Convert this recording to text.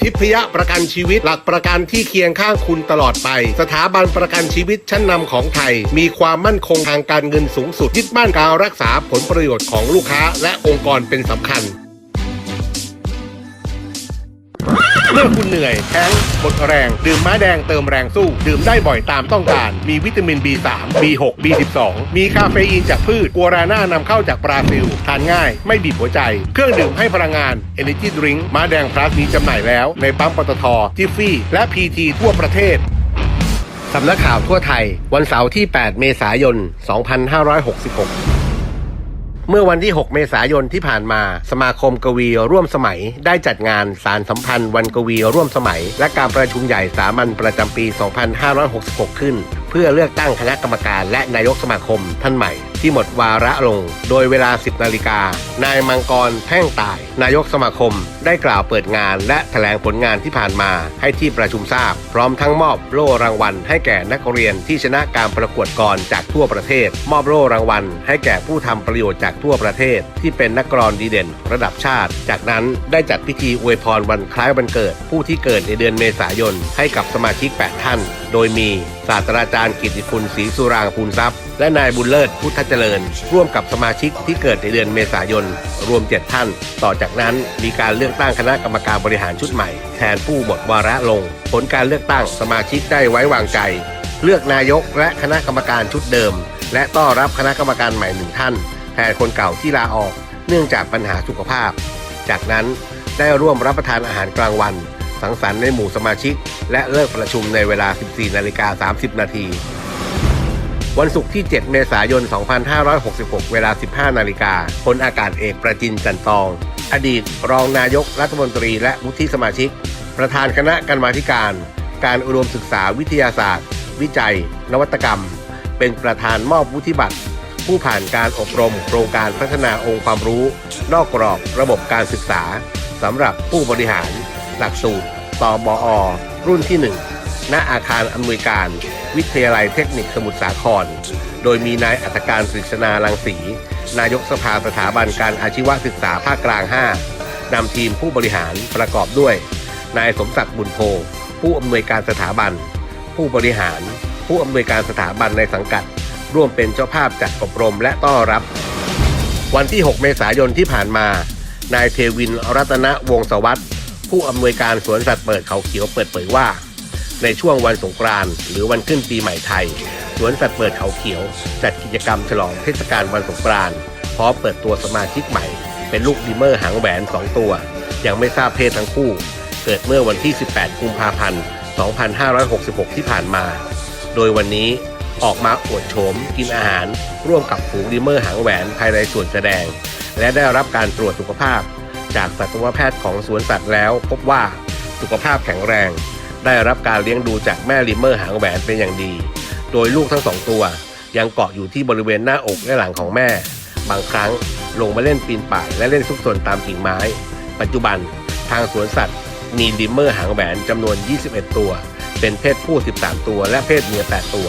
ทิพยประกันชีวิตหลักประกันที่เคียงข้างคุณตลอดไป สถาบันประกันชีวิตชั้นนำของไทย มีความมั่นคงทางการเงินสูงสุดยึดมั่นการรักษาผลประโยชน์ของลูกค้าและองค์กรเป็นสำคัญ มื่อคุณเหนื่อยแข้งหมดแรง ดื่มม้าแดงเติมแรงสู้ ดื่มได้บ่อยตามต้องการ มีวิตามิน B3 B6 B12 มีคาเฟอีนจากพืชกัวราน่านำเข้าจากบราซิล ทานง่าย ไม่บีบหัวใจ เครื่องดื่มให้พลังงาน Energy Drink ม้าแดงพลัสมีจำหน่ายแล้ว ในปั๊มปตทจิฟฟี่ และ PT ทั่วประเทศสำนักข่าวทั่วไทย วันเสาร์ที่ 8 เมษายน 2566 เมื่อวันที่ 6 เมษายนที่ผ่านมา สมาคมกวีร่วมสมัย ได้จัดงานสารสัมพันธ์วันกวีร่วมสมัย และการประชุมใหญ่สามัญประจำปี 2566 ขึ้น เพื่อเลือกตั้งคณะกรรมการและนายกสมาคมท่านใหม่ ที่หมดวาระลง โดยเวลา 10 นาฬิกา นายมังกรแพ่งตาย นายกสมาคม ได้กล่าวเปิดงาน และแถลงผลงานที่ผ่านมาให้ที่ประชุมทราบ พร้อมทั้งมอบโล่รางวัล ให้แก่นักเรียนที่ชนะการประกวดกรจากทั่วประเทศ มอบโล่รางวัล ให้แก่ผู้ทำประโยชน์จากทั่วประเทศ ที่เป็นนักกรอนดีเด่น ระดับชาติ จากนั้นได้จัดพิธีอวยพรวันคล้ายวันเกิด ผู้ที่เกิดในเดือนเมษายน ให้กับสมาชิก 8 ท่าน โดยมีศาสตราจารย์กิติคุณศรีสุรางคูณทรัพย์ และนายบุญเลิศพุทธเจริญ ร่วมกับสมาชิกที่เกิดในเดือนเมษายน รวม 7 ท่าน ต่อจากนั้นมีการเลือกตั้งคณะกรรมการบริหารชุดใหม่ แทนผู้หมดวาระลง ผลการเลือกตั้งสมาชิกได้ไว้วางใจ เลือกนายกและคณะกรรมการชุดเดิม และต้อนรับคณะกรรมการใหม่หนึ่งท่าน แทนคนเก่าที่ลาออก เนื่องจากปัญหาสุขภาพ จากนั้นได้ร่วมรับประทานอาหารกลางวัน สังสรรค์ในหมู่สมาชิก และเลิกประชุมในเวลา 14นาฬิกา30 นาที วันศุกร์ที่ 7 เมษายน 2566 เวลา 15 นาฬิกาพลอากาศเอกประจินจันตอง อดีตรองนายกรัฐมนตรีและวุฒิสมาชิก ประธานคณะกรรมาธิการ การอุดมศึกษาวิทยาศาสตร์ วิจัย นวัตกรรม เป็นประธานมอบวุฒิบัตร ผู้ผ่านการอบรม โครงการพัฒนาองค์ความรู้ นอกกรอบระบบการศึกษาสำหรับผู้บริหาร หลักสูตรตบอ รุ่นที่ 1 ณอาคารอำนวยการ วิทยาลัยเทคนิคสมุทรสาคร โดยมีนายอัตการศิษนาลังสี นายกสภาสถาบันการอาชีวศึกษาภาคกลาง 5นำทีมผู้บริหารประกอบด้วย นายสมศักดิ์บุญโพผู้อำนวยการสถาบัน ผู้บริหาร ผู้อำนวยการสถาบันในสังกัด ร่วมเป็นเจ้าภาพจัดอบรมและต้อนรับ วันที่ 6 เมษายนที่ผ่านมา นายเทวินรัตนวงศวัสดิ์ผู้อำนวยการสวนสัตว์เปิดเขาเขียวเปิดเผยว่า ในช่วงวันสงกรานต์หรือวันขึ้นปีใหม่ไทย สวนสัตว์เปิดเขาเขียว จัดกิจกรรมฉลองเทศกาลวันสงกรานต์พร้อมเปิดตัวสมาชิกใหม่ เป็นลูกดิมเมอร์หางแหวน 2 ตัว ยังไม่ทราบเพศทั้งคู่ เกิดเมื่อวันที่ 18 กุมภาพันธ์ 2566 ที่ผ่านมา โดยวันนี้ออกมาอวดโฉมกินอาหาร ร่วมกับฝูงดิมเมอร์หางแหวนภายในส่วนแสดง และได้รับการตรวจสุขภาพ จากสัตวแพทย์ของสวนสัตว์แล้ว พบว่าสุขภาพแข็งแรง ได้รับการเลี้ยงดูจากแม่ลิมเมอร์หางแหวนเป็นอย่างดี โดยลูกทั้งสองตัว ยังเกาะอยู่ที่บริเวณหน้าอกและหลังของแม่ บางครั้งลงมาเล่นปีนป่ายและเล่นซุกซนตามกิ่งไม้ ปัจจุบันทางสวนสัตว์ มีลิมเมอร์หางแหวนจำนวน 21 ตัว เป็นเพศผู้ 13 ตัว และเพศเมีย 8 ตัว